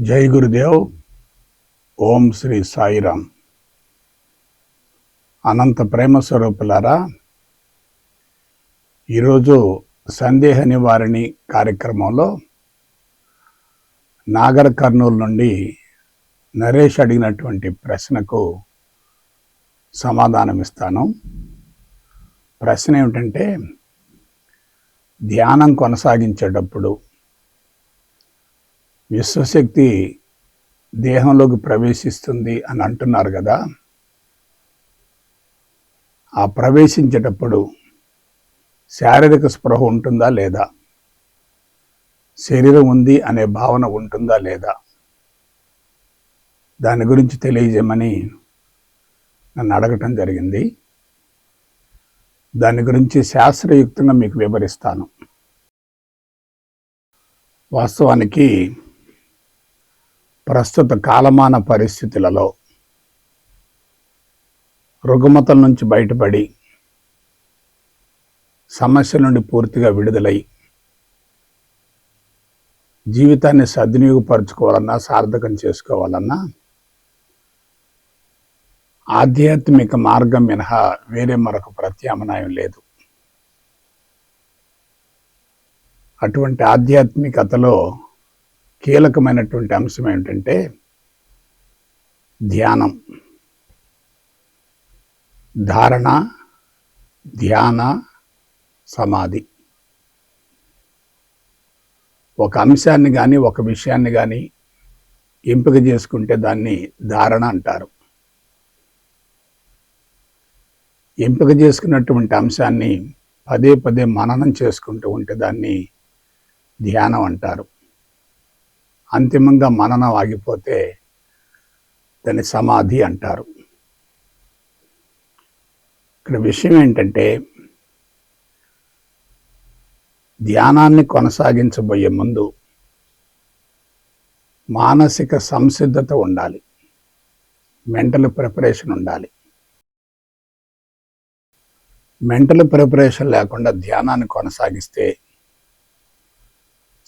జై గురుదేవ్. ఓం శ్రీ సాయిరామ్. అనంత ప్రేమ స్వరూపులారా ఈరోజు సందేహ నివారణి కార్యక్రమంలో నాగర్ కర్నూలు నుండి నరేష్ అడిగినటువంటి ప్రశ్నకు సమాధానం ఇస్తాను. ప్రశ్న ఏమిటంటే ధ్యానం కొనసాగించేటప్పుడు విశ్వశక్తి దేహంలోకి ప్రవేశిస్తుంది అని అంటున్నారు కదా. ఆ ప్రవేశించేటప్పుడు శారీరక స్పృహ ఉంటుందా లేదా? శరీరం ఉంది అనే భావన ఉంటుందా లేదా? దాని గురించి తెలియజేయమని నన్ను అడగటం జరిగింది. దాని గురించి శాస్త్రయుక్తంగా మీకు వివరిస్తాను. వాస్తవానికి ప్రస్తుత కాలమాన పరిస్థితులలో రుగ్మతల నుంచి బయటపడి సమస్య నుండి పూర్తిగా విడుదలై జీవితాన్ని సద్వినియోగపరచుకోవాలన్నా సార్థకం చేసుకోవాలన్నా ఆధ్యాత్మిక మార్గం మినహా వేరే మరొక ప్రత్యామ్నాయం లేదు. అటువంటి ఆధ్యాత్మికతలో కీలకమైనటువంటి అంశం ఏంటంటే ధ్యానం. ధారణ ధ్యాన సమాధి. ఒక అంశాన్ని కానీ ఒక విషయాన్ని కానీ ఎంపిక చేసుకుంటే దాన్ని ధారణ అంటారు. ఎంపిక చేసుకున్నటువంటి అంశాన్ని పదే పదే మననం చేసుకుంటూ ఉంటే దాన్ని ధ్యానం అంటారు. అంతిమంగా మననం ఆగిపోతే దాన్ని సమాధి అంటారు. ఇక్కడ విషయం ఏంటంటే ధ్యానాన్ని కొనసాగించబోయే ముందు మానసిక సంసిద్ధత ఉండాలి. మెంటల్ ప్రిపరేషన్ ఉండాలి. మెంటల్ ప్రిపరేషన్ లేకుండా ధ్యానాన్ని కొనసాగిస్తే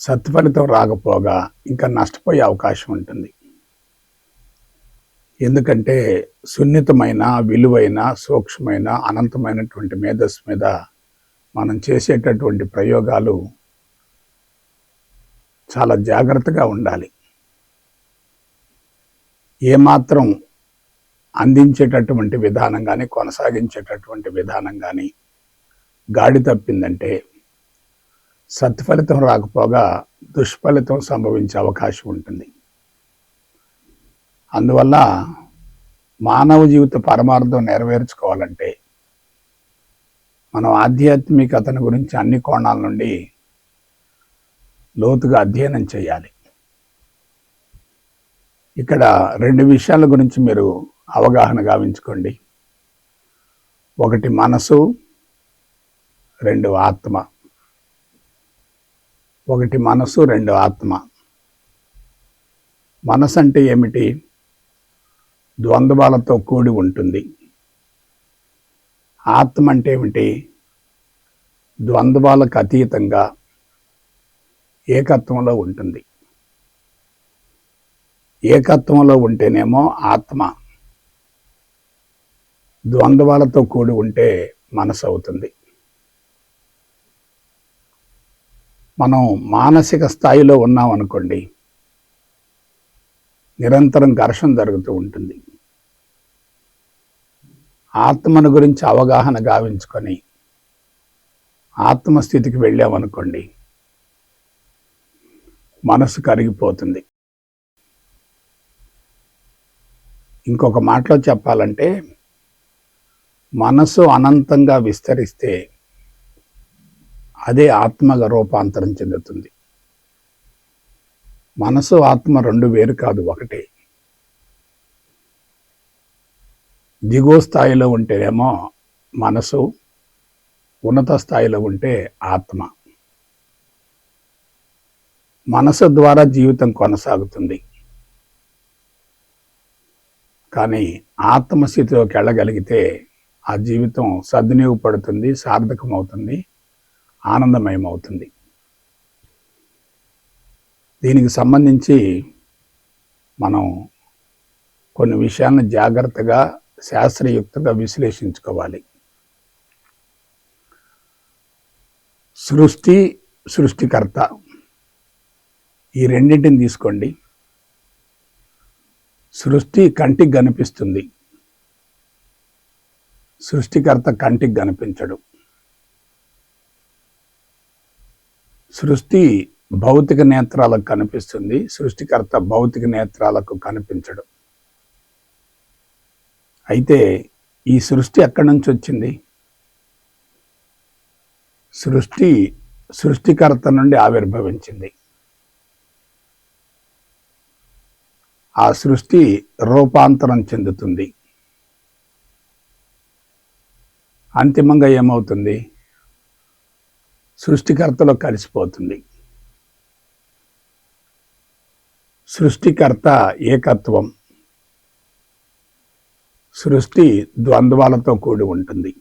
సత్ఫలితం రాకపోగా ఇంకా నష్టపోయే అవకాశం ఉంటుంది. ఎందుకంటే సున్నితమైన విలువైన సూక్ష్మమైన అనంతమైనటువంటి మేధస్సు మీద మనం చేసేటటువంటి ప్రయోగాలు చాలా జాగ్రత్తగా ఉండాలి. ఏమాత్రం అందించేటటువంటి విధానం కానీ కొనసాగించేటటువంటి విధానం కానీ గాడి తప్పిందంటే సత్ఫలితం రాకపోగా దుష్ఫలితం సంభవించే అవకాశం ఉంటుంది. అందువల్ల మానవ జీవిత పరమార్థం నెరవేర్చుకోవాలంటే మనం ఆధ్యాత్మికతను గురించి అన్ని కోణాల నుండి లోతుగా అధ్యయనం చేయాలి. ఇక్కడ రెండు విషయాల గురించి మీరు అవగాహన గావించుకోండి. ఒకటి మనసు రెండు ఆత్మ. ఒకటి మనసు రెండు ఆత్మ. మనసు అంటే ఏమిటి? ద్వంద్వాలతో కూడి ఉంటుంది. ఆత్మ అంటే ఏమిటి? ద్వంద్వాలకు అతీతంగా ఏకత్వంలో ఉంటుంది. ఏకత్వంలో ఉంటేనేమో ఆత్మ. ద్వంద్వాలతో కూడి ఉంటే మనసు అవుతుంది. మనం మానసిక స్థాయిలో ఉన్నాం అనుకోండి నిరంతరం ఘర్షణ జరుగుతూ ఉంటుంది. ఆత్మను గురించి అవగాహన గావించుకొని ఆత్మస్థితికి వెళ్ళామనుకోండి మనసు కరిగిపోతుంది. ఇంకొక మాటలో చెప్పాలంటే మనసు అనంతంగా విస్తరిస్తే అదే ఆత్మగా రూపాంతరం చెందుతుంది. మనసు ఆత్మ రెండు వేరు కాదు ఒకటే. దిగువ స్థాయిలో ఉంటేనేమో మనసు ఉన్నత స్థాయిలో ఉంటే ఆత్మ. మనసు ద్వారా జీవితం కొనసాగుతుంది. కానీ ఆత్మస్థితిలోకి వెళ్ళగలిగితే ఆ జీవితం సద్వినియోగపడుతుంది సార్థకమవుతుంది. ఆనందమయమవుతుంది. దీనికి సంబంధించి మనం కొన్ని విషయాలను జాగ్రత్తగా శాస్త్రయుక్తంగా విశ్లేషించుకోవాలి. సృష్టి సృష్టికర్త. ఈ రెండింటిని తీసుకోండి. సృష్టి కంటికి కనిపిస్తుంది. సృష్టికర్త కంటికి కనిపించడు. సృష్టి భౌతిక నేత్రాలకు కనిపిస్తుంది. సృష్టికర్త భౌతిక నేత్రాలకు కనిపించడు. అయితే ఈ సృష్టి ఎక్కడి నుంచి వచ్చింది? సృష్టి సృష్టికర్త నుండి ఆవిర్భవించింది. ఆ సృష్టి రూపాంతరం చెందుతుంది. అంతిమంగా ఏమవుతుంది? సృష్టికర్తలో కలిసిపోతుంది. సృష్టికర్త ఏకత్వం. సృష్టి ద్వంద్వాలతో కూడి ఉంటుంది.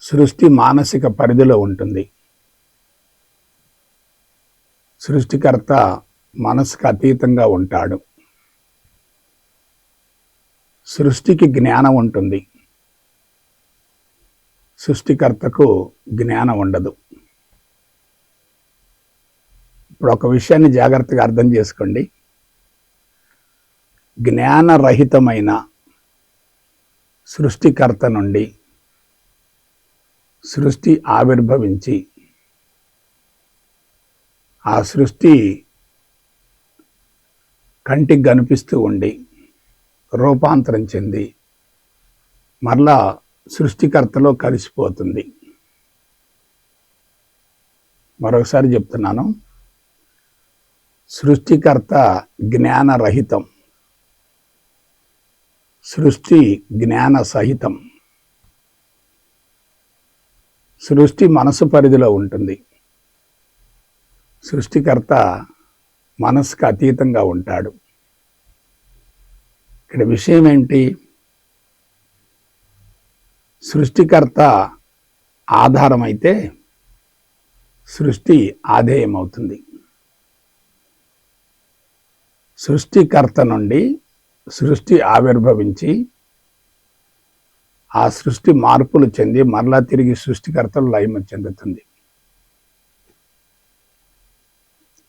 సృష్టి మానసిక పరిధిలో ఉంటుంది. సృష్టికర్త మనసుకు అతీతంగా ఉంటాడు. సృష్టికి జ్ఞానం ఉంటుంది. సృష్టికర్తకు జ్ఞానం ఉండదు. ఇప్పుడు ఒక విషయాన్ని జాగ్రత్తగా అర్థం చేసుకోండి. జ్ఞానరహితమైన సృష్టికర్త నుండి సృష్టి ఆవిర్భవించి ఆ సృష్టి కంటికి కనిపిస్తూ ఉండి రూపాంతరం చెంది మరలా సృష్టికర్తలో కలిసిపోతుంది. మరొకసారి చెప్తున్నాను. సృష్టికర్త జ్ఞానరహితం. సృష్టి జ్ఞాన సహితం సృష్టి మనసు పరిధిలో ఉంటుంది. సృష్టికర్త మనసుకు అతీతంగా ఉంటాడు. ఇక్కడ విషయం ఏంటి సృష్టికర్త ఆధారమైతే సృష్టి ఆధేయం అవుతుంది సృష్టికర్త నుండి సృష్టి ఆవిర్భవించి ఆ సృష్టి మార్పులు చెంది మరలా తిరిగి సృష్టికర్తలు లయమ చెందుతుంది.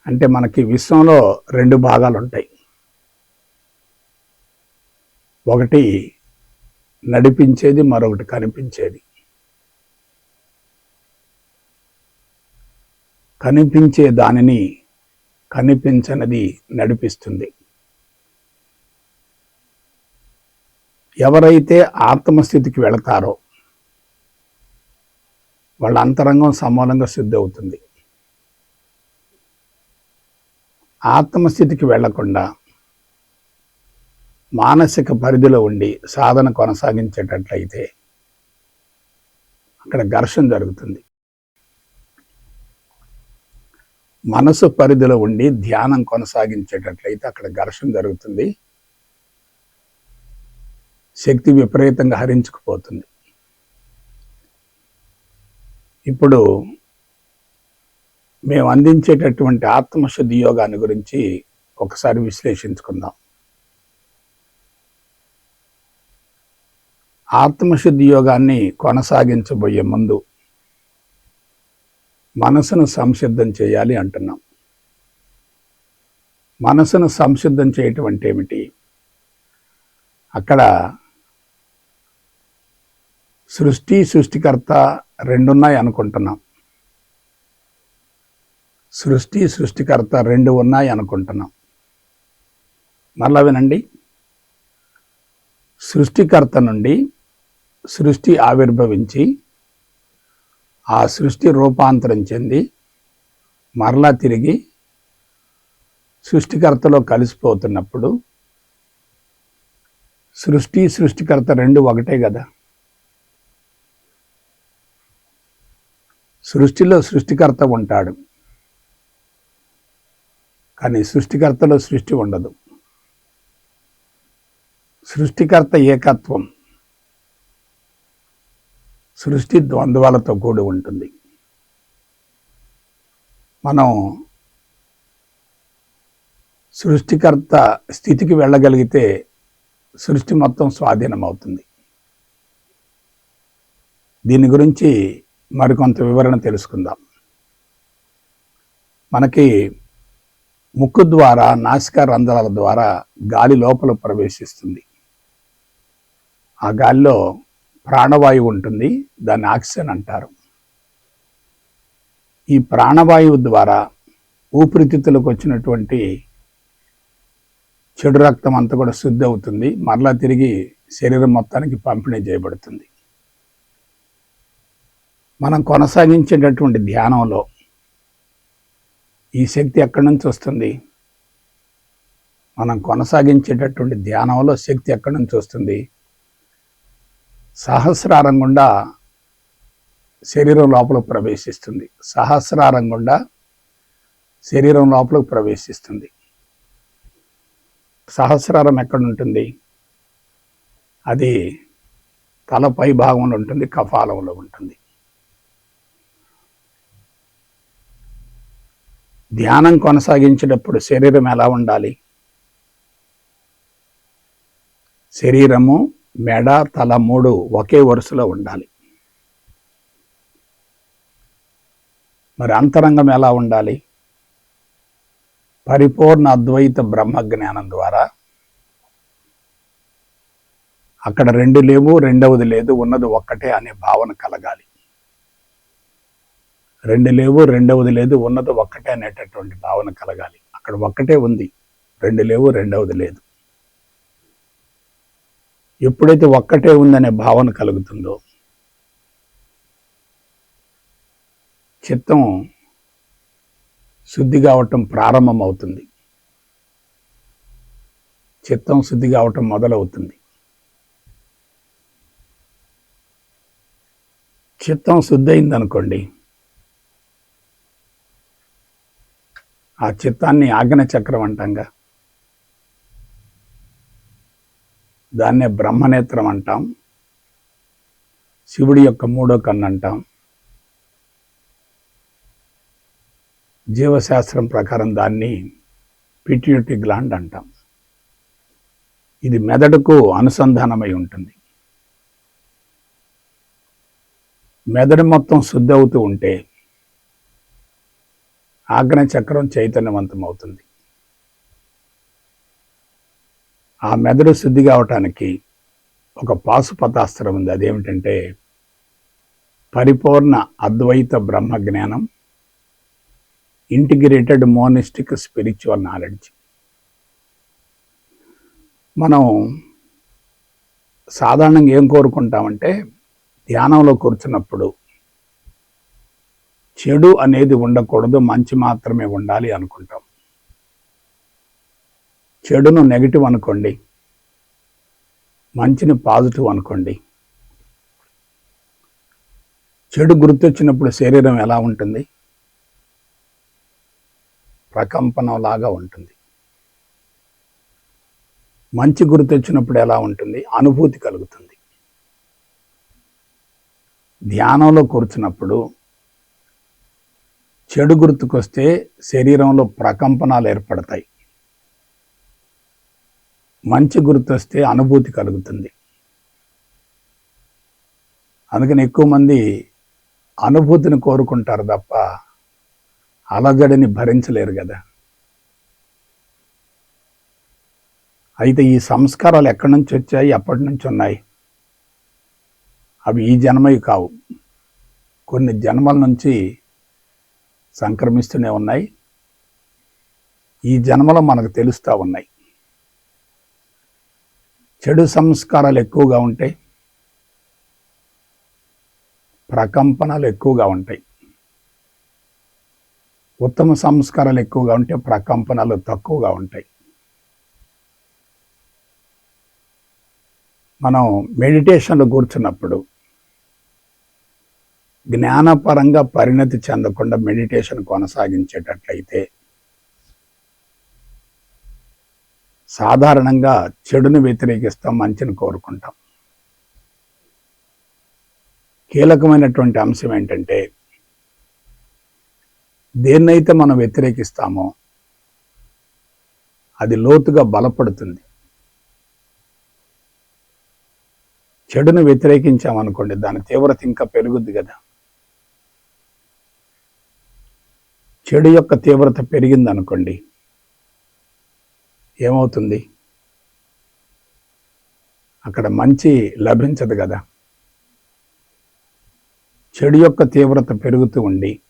అంటే మనకి విశ్వంలో రెండు భాగాలు ఉంటాయి ఒకటి నడిపించేది మరొకటి కనిపించేది. కనిపించే దానిని కనిపించనిది నడిపిస్తుంది. ఎవరైతే ఆత్మస్థితికి వెళతారో వాళ్ళ అంతరంగం సమూలంగా శుద్ధి అవుతుంది ఆత్మస్థితికి వెళ్ళకుండా మానసిక పరిధిలో ఉండి సాధన కొనసాగించేటట్లయితే అక్కడ ఘర్షణ జరుగుతుంది. మనసు పరిధిలో ఉండి ధ్యానం కొనసాగించేటట్లయితే అక్కడ ఘర్షణ జరుగుతుంది. శక్తి విపరీతంగా హరించుకుపోతుంది. ఇప్పుడు మేము అందించేటటువంటి ఆత్మశుద్ధి యోగాన్ని గురించి ఒకసారి విశ్లేషించుకుందాం. ఆత్మశుద్ధి యోగాన్ని కొనసాగించబోయే ముందు మనసును సంసిద్ధం చేయాలి అంటున్నాం. మనసును సంసిద్ధం చేయటం అంటే ఏమిటి? అక్కడ సృష్టి సృష్టికర్త రెండున్నాయి అనుకుంటున్నాం. సృష్టి సృష్టికర్త రెండు ఉన్నాయి అనుకుంటున్నాం. మళ్ళా వినండి. సృష్టికర్త నుండి సృష్టి ఆవిర్భవించి ఆ సృష్టి రూపాంతరం చెంది మరలా తిరిగి సృష్టికర్తలో కలిసిపోతున్నప్పుడు సృష్టి సృష్టికర్త రెండు ఒకటే కదా. సృష్టిలో సృష్టికర్త ఉంటాడు. కానీ సృష్టికర్తలో సృష్టి ఉండదు. సృష్టికర్త ఏకత్వం. సృష్టి ద్వంద్వాలతో కూడి ఉంటుంది. మనం సృష్టికర్త స్థితికి వెళ్ళగలిగితే సృష్టి మొత్తం స్వాధీనం అవుతుంది దీని గురించి మరికొంత వివరణ తెలుసుకుందాం. మనకి ముక్కు ద్వారా నాసిక రంధ్రాల ద్వారా గాలి లోపల ప్రవేశిస్తుంది. ఆ గాలిలో ప్రాణవాయువు ఉంటుంది దాన్ని ఆక్సిజన్ అంటారు. ఈ ప్రాణవాయువు ద్వారా ఊపిరితిత్తులకు వచ్చినటువంటి చెడు రక్తం అంతా కూడా శుద్ధి అవుతుంది మరలా తిరిగి శరీరం మొత్తానికి పంపిణీ చేయబడుతుంది. మనం కొనసాగించేటటువంటి ధ్యానంలో ఈ శక్తి ఎక్కడి నుంచి వస్తుంది? మనం కొనసాగించేటటువంటి ధ్యానంలో శక్తి ఎక్కడి నుంచి వస్తుంది? సహస్రారం గుండా శరీరం లోపల ప్రవేశిస్తుంది. సహస్రారం గుండా శరీరం లోపలకు ప్రవేశిస్తుంది. సహస్రారం ఎక్కడ ఉంటుంది? అది తల పై భాగంలో ఉంటుంది కపాలంలో ఉంటుంది. ధ్యానం కొనసాగించేటప్పుడు శరీరం ఎలా ఉండాలి? శరీరము మెడ తల మూడు ఒకే వరుసలో ఉండాలి. మరి అంతరంగం ఎలా ఉండాలి? పరిపూర్ణ అద్వైత బ్రహ్మ జ్ఞానం ద్వారా. అక్కడ రెండు లేవు రెండవది లేదు ఉన్నది ఒక్కటే అనే భావన కలగాలి. రెండు లేవు రెండవది లేదు ఉన్నది ఒక్కటే అనేటటువంటి భావన కలగాలి. అక్కడ ఒక్కటే ఉంది రెండు లేవు రెండవది లేదు. ఎప్పుడైతే ఒక్కటే ఉందనే భావన కలుగుతుందో చిత్తం శుద్ధి కావటం ప్రారంభమవుతుంది. చిత్తం శుద్ధి కావటం మొదలవుతుంది. చిత్తం శుద్ధి అయిందనుకోండి ఆ చిత్తాన్ని ఆగ్న చక్రం అంటాంగా దాన్నే బ్రహ్మనేత్రం అంటాం. శివుడి యొక్క మూడో కన్ను అంటాం. జీవశాస్త్రం ప్రకారం దాన్ని పిట్యూటీ గ్లాండ్ అంటాం. ఇది మెదడుకు అనుసంధానమై ఉంటుంది. మెదడు మొత్తం శుద్ధి అవుతూ ఉంటే ఆగ్న చక్రం చైతన్యవంతం అవుతుంది ఆ మెదడు శుద్ధి కావటానికి ఒక పాశుపతాస్త్రం ఉంది. అదేమిటంటే పరిపూర్ణ అద్వైత బ్రహ్మ జ్ఞానం ఇంటిగ్రేటెడ్ మోనిస్టిక్ స్పిరిచువల్ నాలెడ్జ్. మనం సాధారణంగా ఏం కోరుకుంటామంటే ధ్యానంలో కూర్చున్నప్పుడు చెడు అనేది ఉండకూడదు మంచి మాత్రమే ఉండాలి అనుకుంటాం. చెడును నెగిటివ్ అనుకోండి మంచిని పాజిటివ్ అనుకోండి. చెడు గుర్తొచ్చినప్పుడు శరీరం ఎలా ఉంటుంది? ప్రకంపనంలాగా ఉంటుంది. మంచి గుర్తొచ్చినప్పుడు ఎలా ఉంటుంది? అనుభూతి కలుగుతుంది. ధ్యానంలో కూర్చున్నప్పుడు చెడు గుర్తుకొస్తే శరీరంలో ప్రకంపనాలు ఏర్పడతాయి. మంచి గుర్తొస్తే అనుభూతి కలుగుతుంది. అందుకని ఎక్కువ మంది అనుభూతిని కోరుకుంటారు తప్ప అలజడిని భరించలేరు కదా. అయితే ఈ సంస్కారాలు ఎక్కడి నుంచి వచ్చాయి? ఎప్పటి నుంచి ఉన్నాయి? అవి ఈ జన్మవి కావు. కొన్ని జన్మల నుంచి సంక్రమిస్తూనే ఉన్నాయి. ఈ జన్మలో మనకు తెలుస్తూ ఉన్నాయి. చెడు సంస్కారాలు ఎక్కువగా ఉంటాయి. ప్రకంపనలు ఎక్కువగా ఉంటాయి. ఉత్తమ సంస్కారాలు ఎక్కువగా ఉంటే ప్రకంపనలు తక్కువగా ఉంటాయి. మనం మెడిటేషన్లో కూర్చున్నప్పుడు జ్ఞానపరంగా పరిణతి చెందకుండా మెడిటేషన్ కొనసాగించేటట్లయితే సాధారణంగా చెడును వ్యతిరేకిస్తాం మంచిని కోరుకుంటాం. కీలకమైనటువంటి అంశం ఏంటంటే దేన్నైతే మనం వ్యతిరేకిస్తామో అది లోతుగా బలపడుతుంది. చెడును వ్యతిరేకించామనుకోండి దాని తీవ్రత ఇంకా పెరుగుద్ది కదా. చెడు యొక్క తీవ్రత పెరిగింది అనుకోండి ఏమవుతుంది? అక్కడ మంచి లభించదు కదా. చెడు యొక్క తీవ్రత పెరుగుతూ ఉండి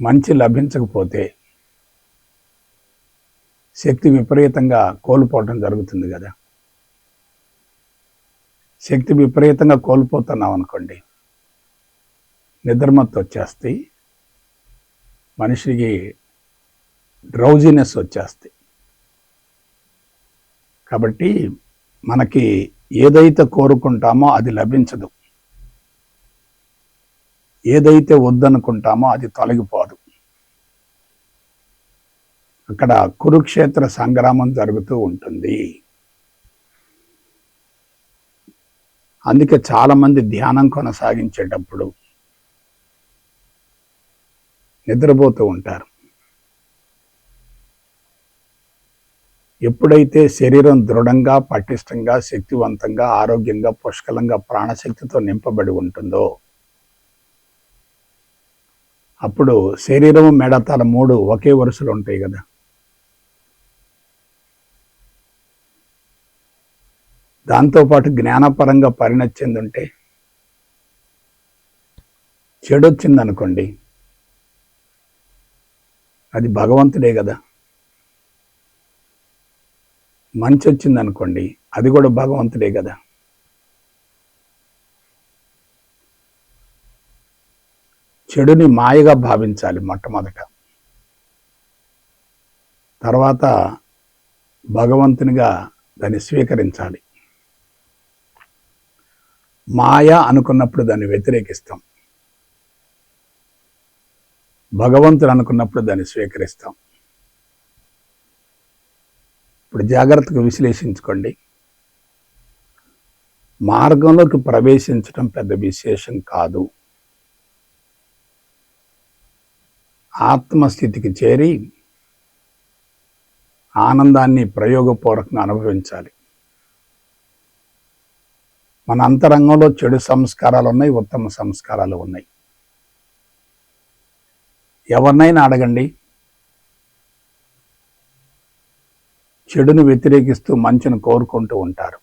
మంచి లభించకపోతే శక్తి విపరీతంగా కోల్పోవటం జరుగుతుంది కదా. శక్తి విపరీతంగా కోల్పోతున్నాం అనుకోండి నిద్రమత్తు వచ్చేస్తాయి మనిషికి డ్రౌజినెస్ వచ్చేస్తాయి. కాబట్టి మనకి ఏదైతే కోరుకుంటామో అది లభించదు. ఏదైతే వద్దనుకుంటామో అది తొలగిపోదు. అక్కడ కురుక్షేత్ర సంగ్రామం జరుగుతూ ఉంటుంది. అందుకే చాలామంది ధ్యానం కొనసాగించేటప్పుడు నిద్రపోతూ ఉంటారు. ఎప్పుడైతే శరీరం దృఢంగా పటిష్టంగా శక్తివంతంగా ఆరోగ్యంగా పుష్కలంగా ప్రాణశక్తితో నింపబడి ఉంటుందో అప్పుడు శరీరం మెడతల మూడు ఒకే వరుసలు ఉంటాయి కదా. దాంతోపాటు జ్ఞానపరంగా పరిణతి చెందుంటే చెడొచ్చిందనుకోండి అది భగవంతుడే కదా. మంచి వచ్చిందనుకోండి అది కూడా భగవంతుడే కదా. చెడుని మాయగా భావించాలి మొట్టమొదట. తర్వాత భగవంతునిగా దాన్ని స్వీకరించాలి. మాయ అనుకున్నప్పుడు దాన్ని వ్యతిరేకిస్తాం. భగవంతుడు అనుకున్నప్పుడు దాన్ని స్వీకరిస్తాం. ఇప్పుడు జాగ్రత్తగా విశ్లేషించుకోండి. మార్గంలోకి ప్రవేశించడం పెద్ద విశేషం కాదు. ఆత్మస్థితికి చేరి ఆనందాన్ని ప్రయోగపూర్వకంగా అనుభవించాలి. మన అంతరంగంలో చెడు సంస్కారాలు ఉన్నాయి ఉత్తమ సంస్కారాలు ఉన్నాయి. ఎవరినైనా అడగండి. చెడును వ్యతిరేకిస్తూ మంచిని కోరుకుంటూ ఉంటారు.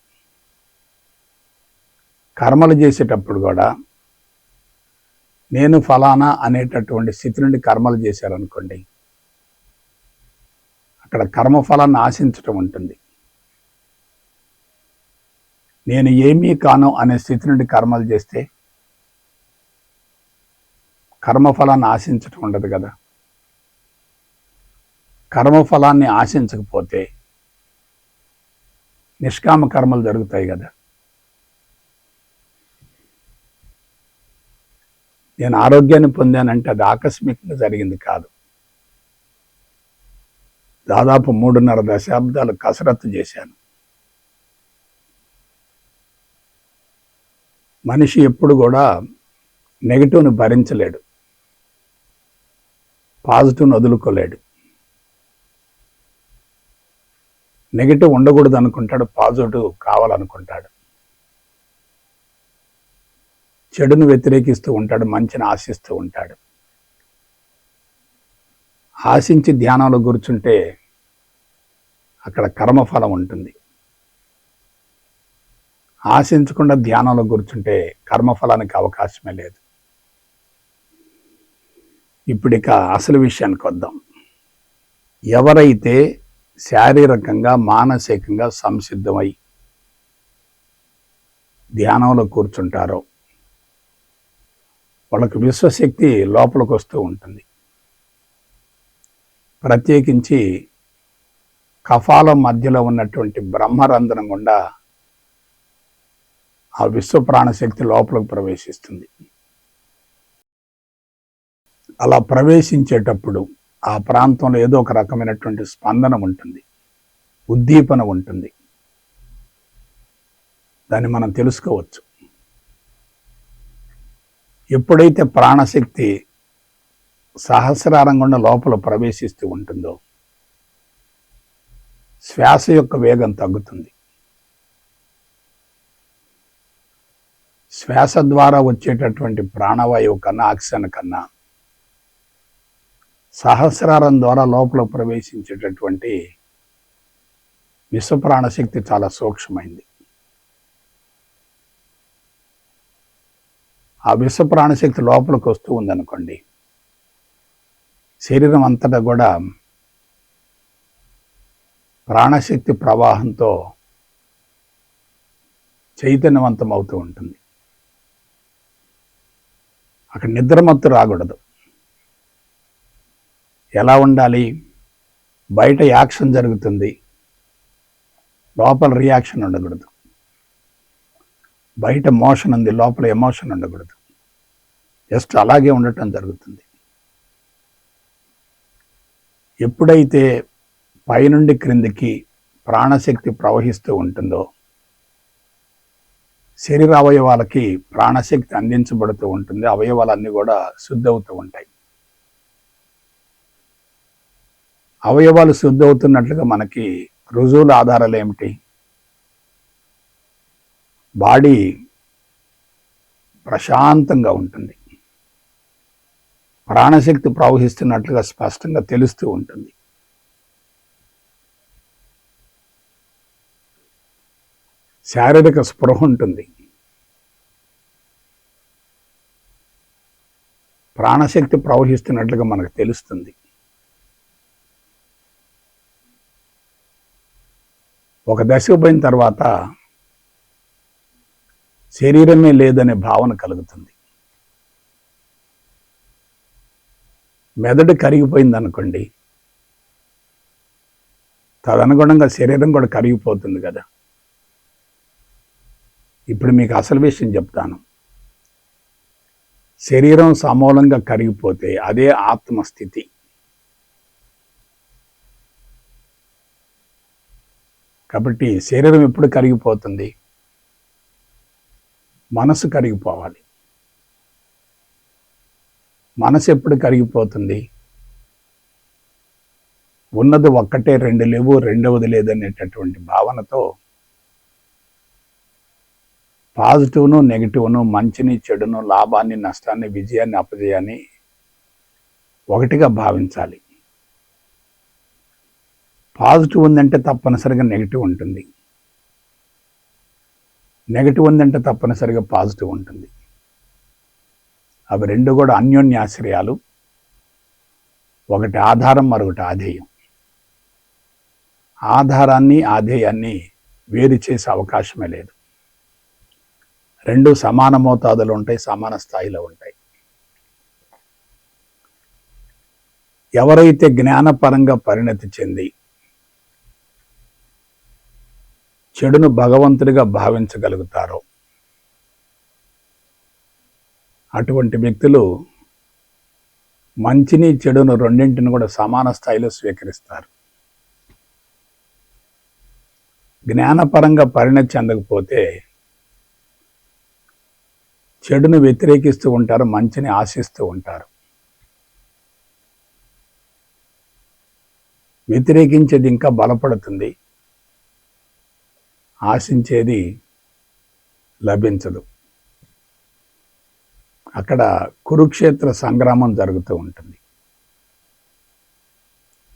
కర్మలు చేసేటప్పుడు కూడా నేను ఫలానా అనేటటువంటి స్థితి నుండి కర్మలు చేశారనుకోండి అక్కడ కర్మఫలాన్ని ఆశించటం ఉంటుంది. నేను ఏమీ కాను అనే స్థితి నుండి కర్మలు చేస్తే కర్మఫలాన్ని ఆశించటం ఉండదు కదా. కర్మఫలాన్ని ఆశించకపోతే నిష్కామ కర్మలు జరుగుతాయి కదా. నేను ఆరోగ్యాన్ని పొందానంటే అది ఆకస్మికంగా జరిగింది కాదు. దాదాపు మూడున్నర దశాబ్దాలు కసరత్తు చేశాను. మనిషి ఎప్పుడు కూడా నెగిటివ్ని భరించలేడు. పాజిటివ్ని వదులుకోలేడు. నెగిటివ్ ఉండకూడదు అనుకుంటాడు పాజిటివ్ కావాలనుకుంటాడు. చెడును వ్యతిరేకిస్తూ ఉంటాడు మంచిని ఆశిస్తూ ఉంటాడు. ఆశించి ధ్యానంలో కూర్చుంటే అక్కడ కర్మఫలం ఉంటుంది. ఆశించకుండా ధ్యానంలో కూర్చుంటే కర్మఫలానికి అవకాశమే లేదు. ఇప్పుడు ఇక అసలు విషయానికి వద్దాం ఎవరైతే శారీరకంగా మానసికంగా సంసిద్ధమై ధ్యానంలో కూర్చుంటారో వాళ్ళకి విశ్వశక్తి లోపలికి వస్తూ ఉంటుంది. ప్రత్యేకించి కఫాల మధ్యలో ఉన్నటువంటి బ్రహ్మరంధ్రం గుండా ఆ విశ్వ ప్రాణశక్తి లోపలికి ప్రవేశిస్తుంది. అలా ప్రవేశించేటప్పుడు ఆ ప్రాంతంలో ఏదో ఒక రకమైనటువంటి స్పందన ఉంటుంది. ఉద్దీపన ఉంటుంది. దాన్ని మనం తెలుసుకోవచ్చు. ఎప్పుడైతే ప్రాణశక్తి సహస్రారం లోపల ప్రవేశిస్తూ ఉంటుందో శ్వాస యొక్క వేగం తగ్గుతుంది. శ్వాస ద్వారా వచ్చేటటువంటి ప్రాణవాయువు కన్నా ఆక్సిజన్ కన్నా సహస్రారం ద్వారా లోపల ప్రవేశించేటటువంటి విశ్వప్రాణశక్తి చాలా సూక్ష్మమైంది. ఆ విశ్వ ప్రాణశక్తి లోపలికి వస్తూ ఉందనుకోండి శరీరం అంతటా కూడా ప్రాణశక్తి ప్రవాహంతో చైతన్యవంతం అవుతూ ఉంటుంది. అక్కడ నిద్రమత్తు రాకూడదు. ఎలా ఉండాలి? బయట యాక్షన్ జరుగుతుంది. లోపల రియాక్షన్ ఉండకూడదు. బయట మోషన్ ఉంది లోపల ఎమోషన్ ఉండకూడదు. జస్ట్ అలాగే ఉండటం జరుగుతుంది. ఎప్పుడైతే పైనుండి క్రిందికి ప్రాణశక్తి ప్రవహిస్తూ ఉంటుందో శరీర అవయవాలకి ప్రాణశక్తి అందించబడుతూ ఉంటుంది. అవయవాలన్నీ కూడా శుద్ధి అవుతూ ఉంటాయి. అవయవాలు శుద్ధి అవుతున్నట్లుగా మనకి రుజువుల ఆధారాలు ఏమిటి? బాడీ ప్రశాంతంగా ఉంటుంది. ప్రాణశక్తి ప్రవహిస్తున్నట్లుగా స్పష్టంగా తెలుస్తూ ఉంటుంది. శారీరక స్పృహ ఉంటుంది. ప్రాణశక్తి ప్రవహిస్తున్నట్లుగా మనకు తెలుస్తుంది. ఒక దశకు పోయిన తర్వాత శరీరమే లేదనే భావన కలుగుతుంది. మెదడు కరిగిపోయింది అనుకోండి తదనుగుణంగా శరీరం కూడా కరిగిపోతుంది కదా. ఇప్పుడు మీకు అసలు విషయం చెప్తాను. శరీరం సమూలంగా కరిగిపోతే అదే ఆత్మస్థితి. కాబట్టి శరీరం ఎప్పుడు కరిగిపోతుంది? మనసు కరిగిపోవాలి. మనసు ఎప్పుడు కరిగిపోతుంది? ఉన్నది ఒక్కటే రెండు లేవు రెండవది లేదనేటటువంటి భావనతో పాజిటివ్ను నెగిటివ్ను మంచిని చెడును లాభాన్ని నష్టాన్ని విజయాన్ని అపజయాన్ని ఒకటిగా భావించాలి. పాజిటివ్ ఉందంటే తప్పనిసరిగా నెగిటివ్ ఉంటుంది. నెగిటివ్ ఉందంటే తప్పనిసరిగా పాజిటివ్ ఉంటుంది. అవి రెండు కూడా అన్యోన్యాశ్రయాలు. ఒకటి ఆధారం మరొకటి ఆధేయం. ఆధారాన్ని ఆధేయాన్ని వేరు చేసే అవకాశమే లేదు. రెండు సమాన మోతాదులు ఉంటాయి సమాన స్థాయిలో ఉంటాయి. ఎవరైతే జ్ఞానపరంగా పరిణతి చెంది చెడును భగవంతుడిగా భావించగలుగుతారో. అటువంటి వ్యక్తులు మంచిని చెడును రెండింటిని కూడా సమాన స్థాయిలో స్వీకరిస్తారు. జ్ఞానపరంగా పరిణతి చెందకపోతే చెడును వ్యతిరేకిస్తూ ఉంటారు మంచిని ఆశిస్తూ ఉంటారు. వ్యతిరేకించేది ఇంకా బలపడుతుంది. ఆశించేది లభించదు. అక్కడ కురుక్షేత్ర సంగ్రామం జరుగుతూ ఉంటుంది.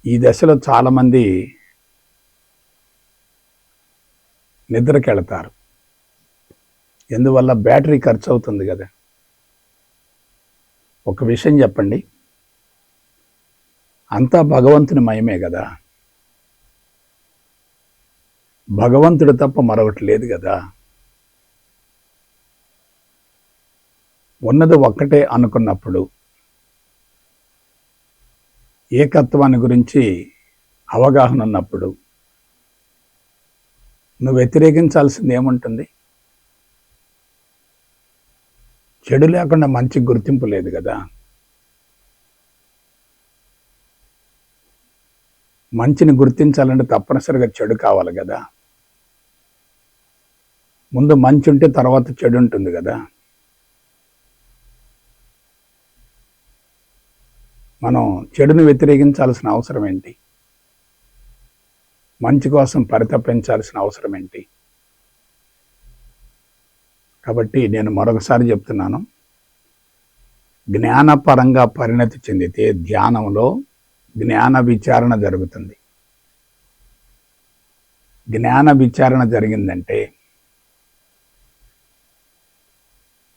ఈ దశలో చాలామంది నిద్రకెళతారు. ఎందువల్ల బ్యాటరీ ఖర్చు అవుతుంది కదా? ఒక విషయం చెప్పండి. అంతా భగవంతుని మయమే కదా? భగవంతుడు తప్ప మరొకటి లేదు కదా. ఉన్నది ఒక్కటే అనుకున్నప్పుడు ఏకత్వాన్ని గురించి అవగాహన ఉన్నప్పుడు నువ్వు వ్యతిరేకించాల్సింది ఏముంటుంది? చెడు లేకుండా మంచి గుర్తింపు లేదు కదా. మంచిని గుర్తించాలంటే తప్పనిసరిగా చెడు కావాలి కదా. ముందు మంచి ఉంటే తర్వాత చెడు ఉంటుంది కదా. మనం చెడును వ్యతిరేకించాల్సిన అవసరం ఏంటి? మంచి కోసం పరితపించాల్సిన అవసరం ఏంటి? కాబట్టి నేను మరొకసారి చెప్తున్నాను. జ్ఞానపరంగా పరిణతి చెందితే ధ్యానంలో జ్ఞాన విచారణ జరుగుతుంది. జ్ఞాన విచారణ జరిగిందంటే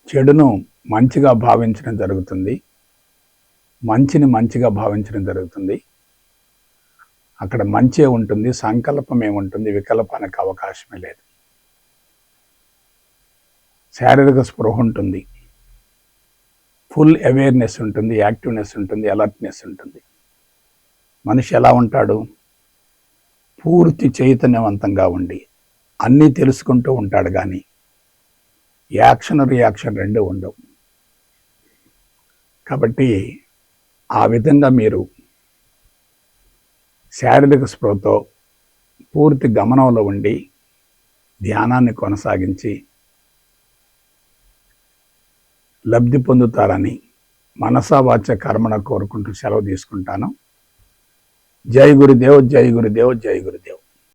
చెడును మంచిగా భావించడం జరుగుతుంది. మంచిని మంచిగా భావించడం జరుగుతుంది. అక్కడ మంచే ఉంటుంది సంకల్పం ఏముంటుంది వికల్పానికి అవకాశమే లేదు. శారీరక స్పృహ ఉంటుంది. ఫుల్ అవేర్నెస్ ఉంటుంది యాక్టివ్నెస్ ఉంటుంది అలర్ట్నెస్ ఉంటుంది. మనిషి ఎలా ఉంటాడు? పూర్తి చైతన్యవంతంగా ఉండి అన్నీ తెలుసుకుంటూ ఉంటాడు కానీ యాక్షన్ రియాక్షన్ రెండు ఉండవు. కాబట్టి ఆ విధంగా మీరు శారీరక స్పృహతో పూర్తి గమనంలో ఉండి ధ్యానాన్ని కొనసాగించి లబ్ధి పొందుతారని మనసావాచ కర్మణ కోరుకుంటూ సెలవు తీసుకుంటాను. జై గురుదేవ్ జై గురుదేవ్ జై గురుదేవ్.